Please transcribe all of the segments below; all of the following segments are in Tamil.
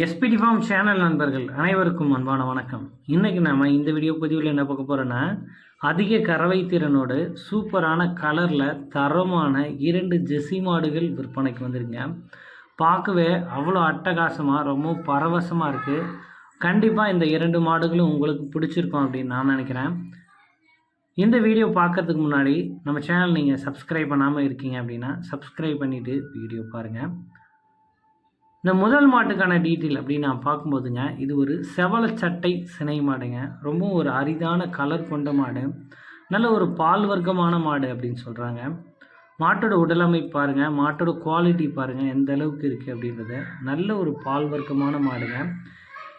எஸ்பிடி ஃபார்ம் சேனல் நண்பர்கள் அனைவருக்கும் அன்பான வணக்கம். இன்றைக்கி நம்ம இந்த வீடியோ பதிவில் என்ன பார்க்க போகிறோன்னா அதிக கறவை திறனோடு சூப்பரான கலரில் தரமான இரண்டு ஜெசி மாடுகள் விற்பனைக்கு வந்திருங்க. பார்க்கவே அவ்வளோ அட்டகாசமாக ரொம்ப பரவசமாக இருக்குது கண்டிப்பாக இந்த இரண்டு மாடுகளும் உங்களுக்கு பிடிச்சிருக்கும் அப்படின்னு நான் நினைக்கிறேன். இந்த வீடியோ பார்க்கறதுக்கு முன்னாடி நம்ம சேனல் நீங்கள் சப்ஸ்கிரைப் பண்ணாமல் இருக்கீங்க அப்படின்னா சப்ஸ்கிரைப் பண்ணிவிட்டு வீடியோ பாருங்கள் இந்த முதல் மாட்டுக்கான டீட்டெயில் அப்படின்னு நான் பார்க்கும்போதுங்க இது ஒரு செவல சட்டை சினை மாடுங்க. ரொம்பவும் ஒரு அரிதான கலர் கொண்ட மாடு. நல்ல ஒரு பால் வர்க்கமான மாடு அப்படின்னு சொல்கிறாங்க மாட்டோட உடலமைப்பு பாருங்கள் மாட்டோட குவாலிட்டி பாருங்கள் எந்த அளவுக்கு இருக்குது அப்படின்றத. நல்ல ஒரு பால் வர்க்கமான மாடுங்க.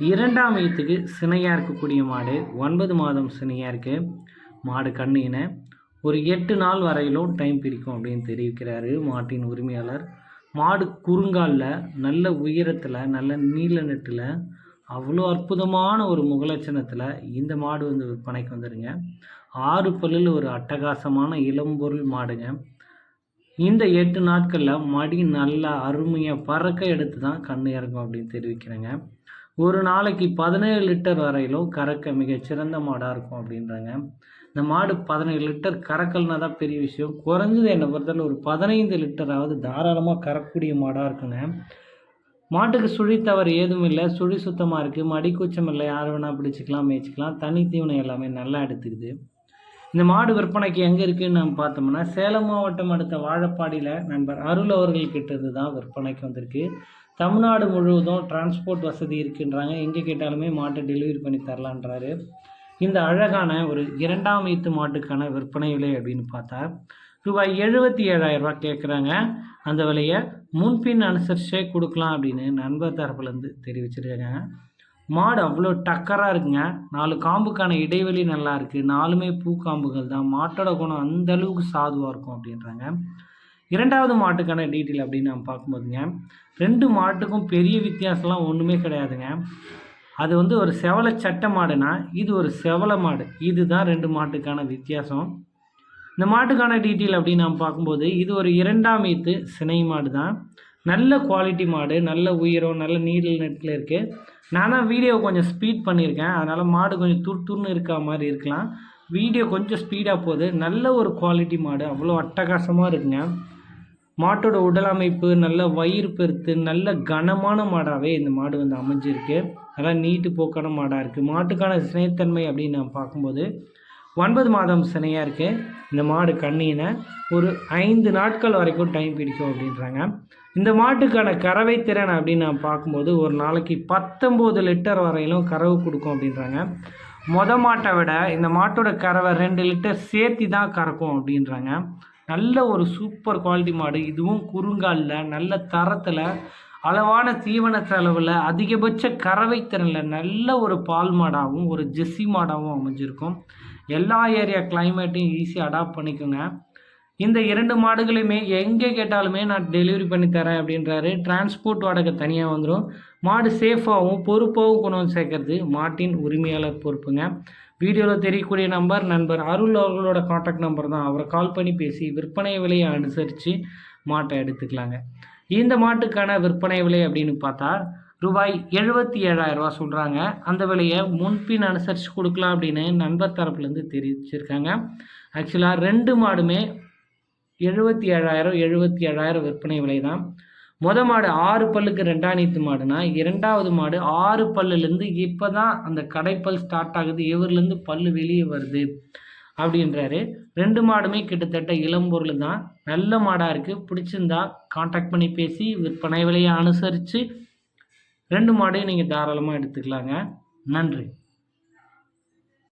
இரண்டாம் ஈத்துக்கு சினையாக இருக்கக்கூடிய மாடு. ஒன்பது மாதம் சினையாக இருக்குது மாடு கண்ணினை ஒரு எட்டு நாள் வரையிலும் டைம் பிடிக்கும் அப்படின்னு தெரிவிக்கிறாரு மாட்டின் உரிமையாளர். மாடு குறுங்காலில் நல்ல உயரத்தில் நல்ல நீல நெட்டில் அவ்வளோ அற்புதமான ஒரு முகலட்சணத்தில் இந்த மாடு வந்து விற்பனைக்கு வந்துடுங்க ஆறு பல்லில் ஒரு அட்டகாசமான இளம்பொருள் மாடுங்க. இந்த எட்டு நாட்களில் மடி நல்லா அருமையாக பறக்க எடுத்து தான் கண் இறங்கும் அப்படின்னு தெரிவிக்கிறேங்க. ஒரு நாளைக்கு பதினேழு லிட்டர் வரையிலும் கறக்க மிகச்சிறந்த மாடாக இருக்கும் அப்படின்றாங்க. இந்த மாடு பதினேழு லிட்டர் கறக்கல்னா தான் பெரிய விஷயம். குறைஞ்சது என்னை பொறுத்தவரை ஒரு பதினைந்து லிட்டராவது தாராளமாக கறக்கக்கூடிய மாடாக இருக்குங்க. மாட்டுக்கு சுழி தவறு ஏதும் இல்லை. சுழி சுத்தமாக இருக்குது மடி கூச்சம் இல்லை. யார் வேணால் பிடிச்சிக்கலாம் மேய்ச்சிக்கலாம். தனி தீவனம் எல்லாமே நல்லா எடுத்துக்குது. இந்த மாடு விற்பனைக்கு எங்கே இருக்குதுன்னு நம்ம பார்த்தோம்னா சேலம் மாவட்டம் அடுத்த வாழப்பாடியில் நண்பர் அருள் அவர்கள்கிட்ட இருந்து தான் விற்பனைக்கு வந்திருக்கு. தமிழ்நாடு முழுவதும் டிரான்ஸ்போர்ட் வசதி இருக்குன்றாங்க. எங்கே கேட்டாலுமே மாட்டை டெலிவரி பண்ணி தரலான்றாரு. இந்த அழகான ஒரு இரண்டாம் ஈத்து மாட்டுக்கான விற்பனை விலை அப்படின்னு பார்த்தா ரூபாய் எழுபத்தி ஏழாயிரம் ரூபா கேட்குறாங்க. அந்த விலையை முன்பின் அனுசரிச்சே கொடுக்கலாம் அப்படின்னு நண்பர் தரப்புலேருந்து தெரிவிச்சிருக்காங்க. மாடு அவ்வளோ டக்கராக இருக்குங்க. நாலு காம்புக்கான இடைவெளி நல்லா இருக்குது நாலுமே பூக்காம்புகள் தான். மாட்டோட குணம் அந்த அளவுக்கு சாதுவாக இருக்கும் அப்படின்றாங்க. இரண்டாவது மாட்டுக்கான டீட்டெயில் அப்படின்னு நம்ம பார்க்கும்போதுங்க ரெண்டு மாட்டுக்கும் பெரிய வித்தியாசம்லாம் ஒன்றுமே கிடையாதுங்க. அது வந்து ஒரு செவலை சட்டை மாடுனா இது ஒரு செவலை மாடு. இதுதான் ரெண்டு மாட்டுக்கான வித்தியாசம். இந்த மாட்டுக்கான டீட்டெயில் அப்படின்னு நாம் பார்க்கும்போது இது ஒரு இரண்டாம் ஈத்து சினை மாடு தான் நல்ல குவாலிட்டி மாடு நல்ல உயரம் நல்ல நீரில் நெட்டில் இருக்குது நான் தான் வீடியோ கொஞ்சம் ஸ்பீட் பண்ணியிருக்கேன். அதனால் மாடு கொஞ்சம் துர் துர்னு மாதிரி இருக்கலாம். வீடியோ கொஞ்சம் ஸ்பீடாக போகுது. நல்ல ஒரு குவாலிட்டி மாடு. அவ்வளோ அட்டகாசமாக இருக்குங்க. மாட்டோட உடல் அமைப்பு நல்ல வயிறு பெருத்து நல்ல கனமான மாடாகவே இந்த மாடு வந்து அமைஞ்சிருக்கு. நல்லா நீட்டு போக்கான மாடாக இருக்குது மாட்டுக்கான சினைத்தன்மை அப்படின்னு நான் பார்க்கும்போது ஒன்பது மாதம் சினையாக இருக்குது இந்த மாடு கண்ணினை ஒரு ஐந்து நாட்கள் வரைக்கும் டைம் பிடிக்கும் அப்படின்றாங்க. இந்த மாட்டுக்கான கறவை திறன் அப்படின்னு நான் பார்க்கும்போது ஒரு நாளைக்கு பத்தொம்போது லிட்டர் வரையிலும் கறவு கொடுக்கும் அப்படின்றாங்க. மொத மாட்டை விட இந்த மாட்டோட கறவை ரெண்டு லிட்டர் சேர்த்தி தான் கறக்கும் அப்படின்றாங்க. நல்ல ஒரு சூப்பர் குவாலிட்டி மாடு. இதுவும் குறுங்காலில் நல்ல தரத்தில் அளவான தீவன செலவில் அதிகபட்ச கறவைத்திறனில் நல்ல ஒரு பால் மாடாகவும் ஒரு ஜெஸ்ஸி மாடாகவும் அமைஞ்சிருக்கும். எல்லா ஏரியா கிளைமேட்டையும் ஈஸியாக அடாப்ட் பண்ணிக்கோங்க. இந்த இரண்டு மாடுகளையுமே எங்கே கேட்டாலுமே நான் டெலிவரி பண்ணி தரேன் அப்படின்றாரு. டிரான்ஸ்போர்ட் வாடகை தனியாக வந்துடும் மாடு சேஃபாகவும் பொறுப்பாகவும் கொண்டு வந்து சேர்க்கறது மாட்டின் உரிமையாளர் பொறுப்புங்க. வீடியோவில் தெரியக்கூடிய நம்பர் நண்பர் அருள் அவர்களோட காண்டாக்ட் நம்பர் தான். அவரை கால் பண்ணி பேசி விற்பனை விலையை அனுசரித்து மாட்டை எடுத்துக்கலாங்க. இந்த மாட்டுக்கான விற்பனை விலை அப்படின்னு பார்த்தா ரூபாய் எழுபத்தி ஏழாயிரரூவா சொல்கிறாங்க அந்த விலையை முன்பின் அனுசரித்து கொடுக்கலாம் அப்படின்னு நண்பர் தரப்புலேருந்து தெரிவிச்சிருக்காங்க. ஆக்சுவலாக ரெண்டு மாடுமே எழுபத்தி ஏழாயிரம் எழுபத்தி ஏழாயிரம் விற்பனை விலை தான். மொத மாடு ஆறு பல்லுக்கு ரெண்டாம் நீத்து மாடுனா இரண்டாவது மாடு ஆறு பல்லுலேருந்து இப்போ தான் அந்த கடைப்பல் ஸ்டார்ட் ஆகுது இவர்லேருந்து பல்லு வெளியே வருது அப்படின்றாரு. ரெண்டு மாடுமே கிட்டத்தட்ட இளம்பொருள் தான் நல்ல மாடாக இருக்குது பிடிச்சிருந்தா காண்டாக்ட் பண்ணி பேசி விற்பனை விலையை அனுசரித்து ரெண்டு மாடையும் நீங்கள் தாராளமாக எடுத்துக்கலாங்க. நன்றி.